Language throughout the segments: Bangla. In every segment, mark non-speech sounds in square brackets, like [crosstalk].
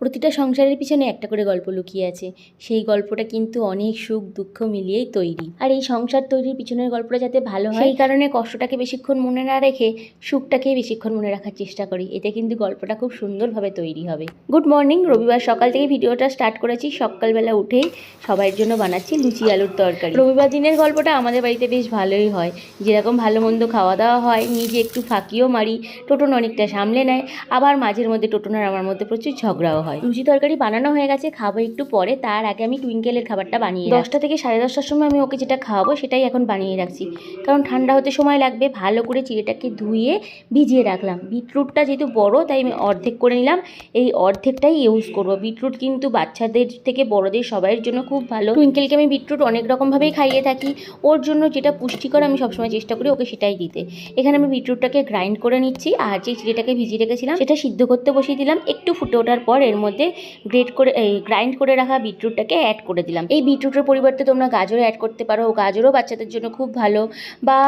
প্রতিটা সংসারের পিছনে একটা করে গল্প লুকিয়ে আছে। সেই গল্পটা কিন্তু অনেক সুখ, দুঃখ মিলিয়েই তৈরি। আর এই সংসার তৈরির পিছনের গল্পটা যাতে ভালো হয়, সেই কারণে কষ্টটাকে বেশিক্ষণ মনে না রেখে সুখটাকেই বেশিক্ষণ মনে রাখার চেষ্টা করি। এতে কিন্তু গল্পটা খুব সুন্দরভাবে তৈরি হবে। গুড মর্নিং রবিবার সকাল থেকে ভিডিওটা স্টার্ট করেছি। সকালবেলা উঠেই সবার জন্য বানাচ্ছি লুচি আলুর তরকারি। রবিবার দিনের গল্পটা আমাদের বাড়িতে বেশ ভালোই হয়। যেরকম ভালো মন্দ খাওয়া দাওয়া হয়, নিজে একটু ফাঁকিও মারি, টোটন অনেকটা সামলে নেয়। আবার মাঝের মধ্যে টোটন আর আমার মধ্যে প্রচুর ঝগড়াও হয়। লুচি তরকারি বানানো হয়ে গেছে খাব একটু পরে। তার আগে আমি টুইঙ্কেলের খাবারটা বানিয়ে দশটা থেকে সাড়ে দশটার সময় আমি ওকে যেটা খাওয়াবো সেটাই এখন বানিয়ে রাখছি। কারণ ঠান্ডা হতে সময় লাগবে ভালো করে চিড়েটাকে ধুয়ে ভিজিয়ে রাখলাম। বিটরুটটা যেহেতু বড় তাই আমি অর্ধেক করে নিলাম। এই অর্ধেকটাই ইউজ করব। বিটরুট কিন্তু বাচ্চাদের থেকে বড়দের সবাইয়ের জন্য খুব ভালো। টুইঙ্কেলকে আমি বিটরুট অনেক রকমভাবেই খাইয়ে থাকি। ওর জন্য যেটা পুষ্টিকর আমি সবসময় চেষ্টা করি ওকে সেটাই দিতে। এখানে আমি বিটরুটটাকে গ্রাইন্ড করে নিচ্ছি। আর যে চিড়েটাকে ভিজিয়ে রেখেছিলাম সেটা সিদ্ধ করতে বসিয়ে দিলাম। একটু ফুটে ওঠার পর এর মধ্যে গ্রেট করে, এই গ্রাইন্ড করে রাখা বিটরুটটাকে অ্যাড করে দিলাম। এই বিটরুটের পরিবর্তে তোমরা গাজরও অ্যাড করতে পারো। গাজরও বাচ্চাদের জন্য খুব ভালো। বা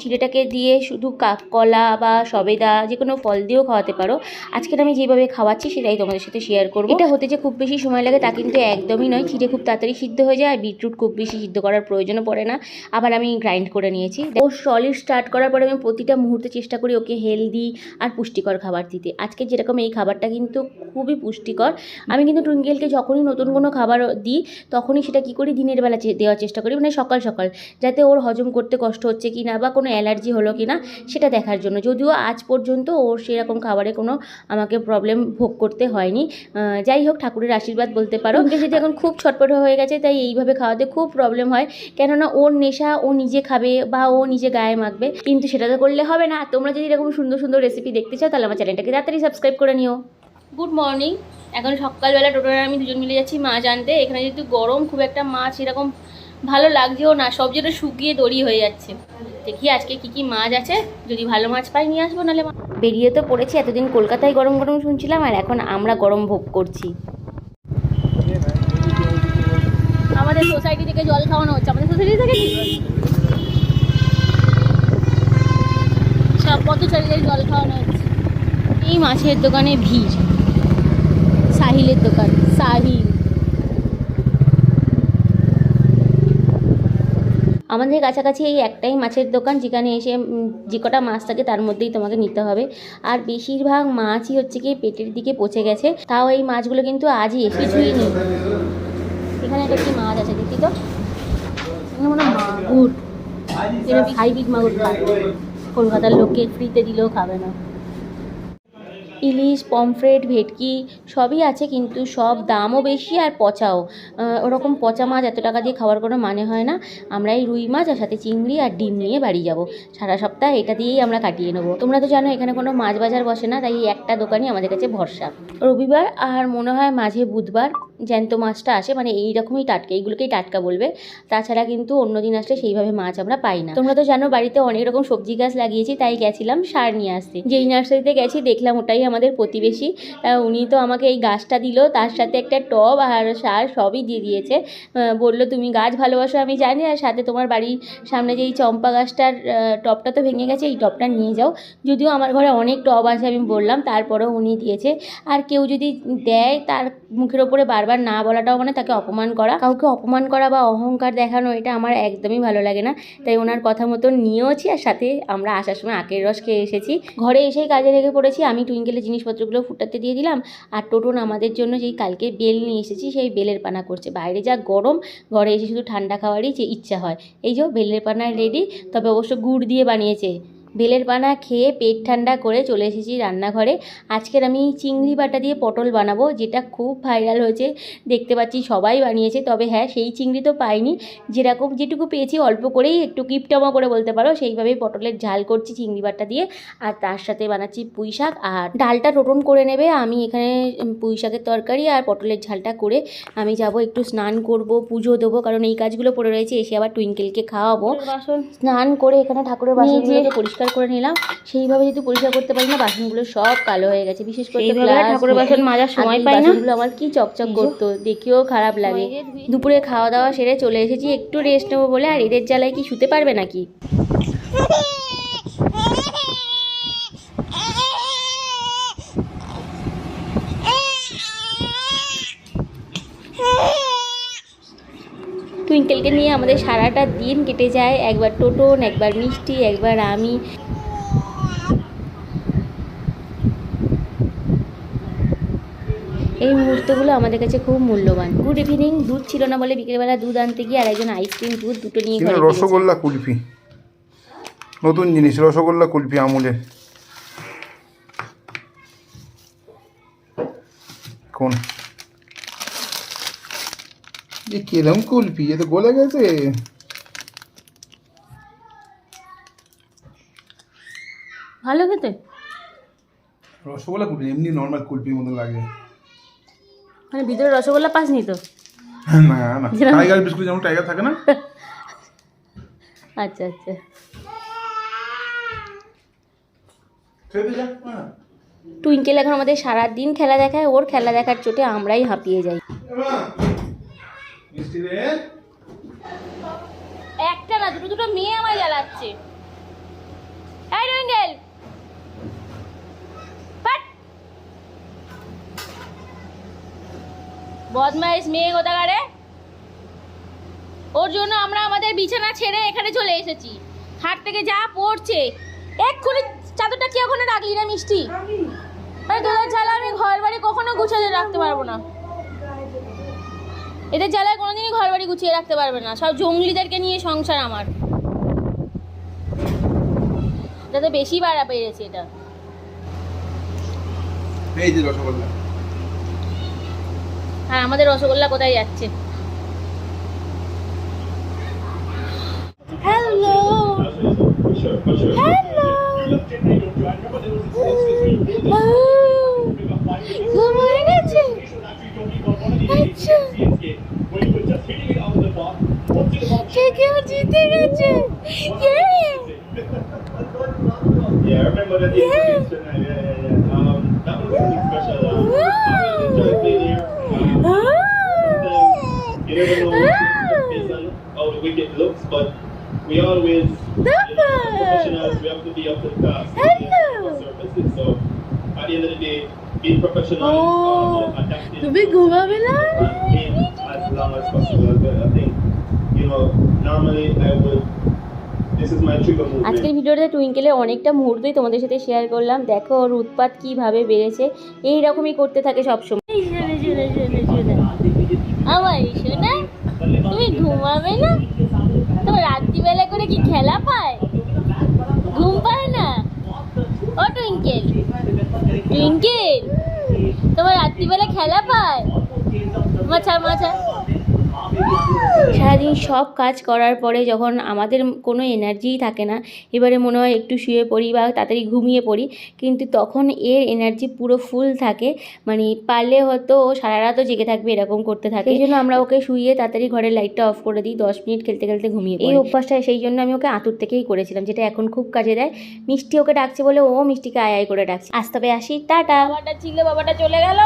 চিড়েটাকে দিয়ে শুধু কাককলা বা সবেদা যে কোনো ফল দিয়েও খাওয়াতে পারো। আজকের আমি যেভাবে খাওয়াচ্ছি সেটাই তোমাদের সাথে শেয়ার করব। এটা হতে যে খুব বেশি সময় লাগে তা কিন্তু একদমই নয়। চিড়ে খুব তাড়াতাড়ি সিদ্ধ হয়ে যায়। আর বিটরুট খুব বেশি সিদ্ধ করার প্রয়োজনও পড়ে না। আবার আমি গ্রাইন্ড করে নিয়েছি। ও সলিড স্টার্ট করার পরে আমি প্রতিটা মুহূর্তে চেষ্টা করি ওকে হেলদি আর পুষ্টিকর খাবার দিতে। আজকে যেরকম এই খাবারটা কিন্তু খুবই পুষ্টিকর আমি কিন্তু টুইঙ্কেলকে যখনই নতুন কোনো খাবার দিই, তখনই সেটা কী করি? দিনের বেলা দেওয়ার চেষ্টা করি মানে সকাল সকাল। যাতে ওর হজম করতে কষ্ট হচ্ছে কি না বা কোনো অ্যালার্জি হলো কি না সেটা দেখার জন্য। যদিও আজ পর্যন্ত ওর সেরকম খাবারে কোনো আমাকে প্রবলেম ভোগ করতে হয়নি। যাই হোক, ঠাকুরের আশীর্বাদ বলতে পারো। যদি এখন খুব ছটপট হয়ে গেছে, তাই এইভাবে খাওয়াতে খুব প্রবলেম হয়। কেননা ওর নেশা ও নিজে খাবে বা ও নিজে গায়ে মাখবে, কিন্তু সেটা তো করলে হবে না। তোমরা যদি এরকম সুন্দর সুন্দর রেসিপি দেখতে চাও, তাহলে আমার চ্যানেলটাকে তাড়াতাড়ি সাবস্ক্রাইব করে নিও। গুড মর্নিং এখন সকালবেলা টোটোর আমি দুজন মিলে যাচ্ছি মাছ আনতে এখানে যেহেতু গরম, খুব একটা মাছ এরকম ভালো লাগছেও না, সব যেটা শুকিয়ে দড়ি হয়ে যাচ্ছে। দেখি আজকে কি কি মাছ আছে, যদি ভালো মাছ পাই নিয়ে আসব নাহলে বেরিয়ে তো পড়েছি, এতদিন কলকাতায় গরম গরম শুনছিলাম আর এখন আমরা গরম ভোগ করছি। আমাদের সোসাইটি থেকে জল খাওয়ানো হচ্ছে, আমাদের সোসাইটি থেকে? সব পথচারীদের জল খাওয়ানো হচ্ছে। এই মাছের দোকানে ভিড়। সাহিলের দোকান সাহিল আমাদের কাছাকাছি এই একটাই মাছের দোকান, যেখানে এসে যে কটা মাছ থাকে তার মধ্যেই তোমাকে নিতে হবে। আর বেশিরভাগ মাছই হচ্ছে কি পেটের দিকে পচে গেছে, তাও এই মাছগুলো কিন্তু আজই এসে কিছুই নেই। এখানে একটা কি মাছ আছে দেখি তো? মাগুর। হাইব্রিড মাগুর কলকাতার লোককে ফ্রিতে দিলেও খাবে না। ইলিশ, পমফ্রেট, ভেটকি সবই আছে কিন্তু সব দামও বেশি আর পচাও। ওরকম পচা মাছ এত টাকা দিয়ে খাওয়ার কোনো মানে হয় না। আমরা এই রুই মাছ আর সাথে চিংড়ি আর ডিম নিয়ে বাড়ি যাব। সারা সপ্তাহ এটা দিয়েই আমরা কাটিয়ে নেব। তোমরা তো জানো এখানে কোনো মাছ বাজার বসে না, তাই একটা দোকানই আমাদের কাছে ভরসা। রবিবার আর মনে হয় মাঝে বুধবার জ্যান্ত মাছটা আসে মানে এই রকমই টাটকা, এইগুলোকেই টাটকা বলবে। তাছাড়া কিন্তু অন্য দিন আসলে সেইভাবে মাছ আমরা পাই না। তোমরা তো জানো বাড়িতে অনেক রকম সবজি গাছ লাগিয়েছি, তাই গেছিলাম সার নিয়ে আসতে। যেই নার্সারিতে গেছি দেখলাম ওটাই আমাদের প্রতিবেশী। উনি তো আমাকে এই গাছটা দিল, তার সাথে একটা টব আর সার সবই দিয়ে দিয়েছে। বলল, তুমি গাছ ভালোবাসো, আমি জানি, আর সাথে তোমার বাড়ির সামনে যে এই চম্পা গাছটার টবটা তো ভেঙে গেছে, এই টবটা নিয়ে যাও। যদিও আমার ঘরে অনেক টব আছে, আমি বললাম, তারপরেও উনি দিয়েছে। আর কেউ যদি দেয়, তার মুখের ওপরে বারবার না বলাটাও মানে তাকে অপমান করা। কাউকে অপমান করা বা অহংকার দেখানো, এটা আমার একদমই ভালো লাগে না। তাই ওনার কথা মতো নিয়েওছি, আর সাথে আমরা আসার সময় আখের রস খেয়ে এসেছি। ঘরে এসেই কাজে লেগে পড়েছি, আমি টুইঙ্কেলের জিনিসপত্রগুলো ফুটাতে দিয়ে দিলাম। আর টোটন আমাদের জন্য যেই কালকে বেল নিয়ে এসেছি, সেই বেলের পানা করছে। বাইরে যা গরম, ঘরে এসে শুধু ঠান্ডা খাওয়ারই যে ইচ্ছা হয়। এই যে বেলের পানা রেডি তবে অবশ্য গুড় দিয়ে বানিয়েছে। বেলের পানা খেয়ে পেট ঠান্ডা করে চলে এসেছি রান্নাঘরে। আজকের আমি চিংড়ি বাটা দিয়ে পটল বানাবো যেটা খুব ভাইরাল হয়েছে দেখতে পাচ্ছি সবাই বানিয়েছে তবে হ্যাঁ সেই চিংড়ি তো পাইনি। যেরকম যেটুকু পেয়েছি অল্প করেই একটু কিপটামা করে বলতে পারো সেইভাবেই পটলের ঝাল করছি চিংড়ি বাটা দিয়ে। আর তার সাথে বানাচ্ছি পুঁই শাক আর ডালটা রোটন করে নেবে। আমি এখানে পুঁই শাকের তরকারি আর পটলের ঝালটা করে আমি যাব একটু স্নান করব পুজো দেবো কারণ এই কাজগুলো পড়ে রয়েছে এসে আবার টুইঙ্কেলকে খাওয়াবো। বাসন। স্নান করে এখানে ঠাকুরের বাসনগুলোকে পরিষ্কার করে নিলাম। সেইভাবে যদি পরিষ্কার করতে পারি না বাসনগুলো সব কালো হয়ে গেছে বিশেষ করে ঠাকুরের বাসন মাজার সময় পাই না। বাসনগুলো আমার কি চকচক করতো দেখেও খারাপ লাগে। দুপুরে খাওয়া দাওয়া সেরে চলে এসেছি একটু রেস্ট নেব বলে আর এদের জ্বালায় কি শুতে পারবে নাকি? টুইঙ্কেলকে নিয়ে আমাদের সারাটা দিন কেটে যায়। একবার টোটন একবার মিষ্টি একবার আমি। এই মুহূর্তগুলো আমাদের কাছে খুব মূল্যবান। গুড ইভিনিং দুধ ছিল না বলে বিকেলবেলা দুধ আনতে গিয়ে আর একজন আইসক্রিম দুধ দুটো নিয়ে রসগোল্লা কুলফি। নতুন জিনিস রসগোল্লা কুলফি আমুলের। কোন? এ কিরম কুলফি এ তো গলে গেছে। ভালো খেতে? রসগোল্লা কুলফি এমনি নর্মাল কুলফির মতো লাগে। মানে ভিতরে রসগোল্লা পাসনি তো? না না। টাইগার বিস্কুট যেমন টাইগার থাকে না? [laughs] আচ্ছা আচ্ছা। হ্যাঁ। টুইঙ্কেল এখন আমাদের সারা দিন খেলা দেখায় ওর খেলা দেখার চোটে আমরাই হাঁপিয়ে যাই। একটা না দুটো দুটো মেয়ে আমায় জ্বালাচ্ছে। এই বাট বদমাইশ মেয়ে কোথাকারে? ওর জন্য আমরা আমাদের বিছানা ছেড়ে এখানে চলে এসেছি। খাট থেকে যা পড়ছে। এক্ষুনি চাদরটা কি ওখানে রাখলি না মিষ্টি? আরে তোদের জ্বালা আমি ঘর বাড়ি কখনো গুছিয়ে রাখতে পারব না। এদের জ্বালায় কোনোদিনই ঘর বাড়ি গুছিয়ে রাখতে পারবে না। সব জঙ্গলিদেরকে নিয়ে সংসার আমার। যাতে বেশি বাড়া পেরেছে এটা। এই যে রসগোল্লা। আর আমাদের রসগোল্লা কোথায় যাচ্ছে? Hello. Hello. Gotcha. Yeah. Yeah, I remember that. Yeah. Yeah, yeah, yeah. Um, that was really special. Um, Wow! I really enjoyed being here. Um, oh. You never know oh. how the wicked looks, but we always, you know, professionals, we have to be up to the task. Hello. Services, so at the end of the day, being professional um, oh. is uh, adapting. Did we go As long as possible, but I think, you know, normally I would. আজকের ভিডিওতে টুইঙ্কেলের অনেকটা মুহূর্তই তোমাদের সাথে শেয়ার করলাম। দেখো ওর উৎপাত কীভাবে বেড়েছে। এই রকমই করতে থাকে সবসময়। আমার শোনা তুমি ঘুমাবে না? তোমার রাত্রিবেলা করে কি খেলা পায়? ঘুম পায় না? ও টুইঙ্কেল। টুইঙ্কেল? তোমার রাত্রিবেলা খেলা পায়? মাছা মাছা সারাদিন সব কাজ করার পরে যখন আমাদের কোনো এনার্জিই থাকে না এবারে মনে হয় একটু শুয়ে পড়ি বা তাড়াতাড়ি ঘুমিয়ে পড়ি কিন্তু তখন এর এনার্জি পুরো ফুল থাকে। মানে পারলে হয়তো ও সারা রাতও জেগে থাকবে এরকম করতে থাকে। এই জন্য আমরা ওকে শুয়ে তাড়াতাড়ি ঘরের লাইটটা অফ করে দিই দশ মিনিট খেলতে খেলতে ঘুমিয়ে পড়ি। এই অভ্যাসটা সেই জন্য আমি ওকে আঁতুর থেকেই করেছিলাম যেটা এখন খুব কাজে দেয়। মিষ্টি ওকে ডাকছে বলে ও মিষ্টিকে আয় আয় করে ডাকছে। আজ তবে আসি টাটা। বাবাটা ছিল বাবাটা চলে গেল।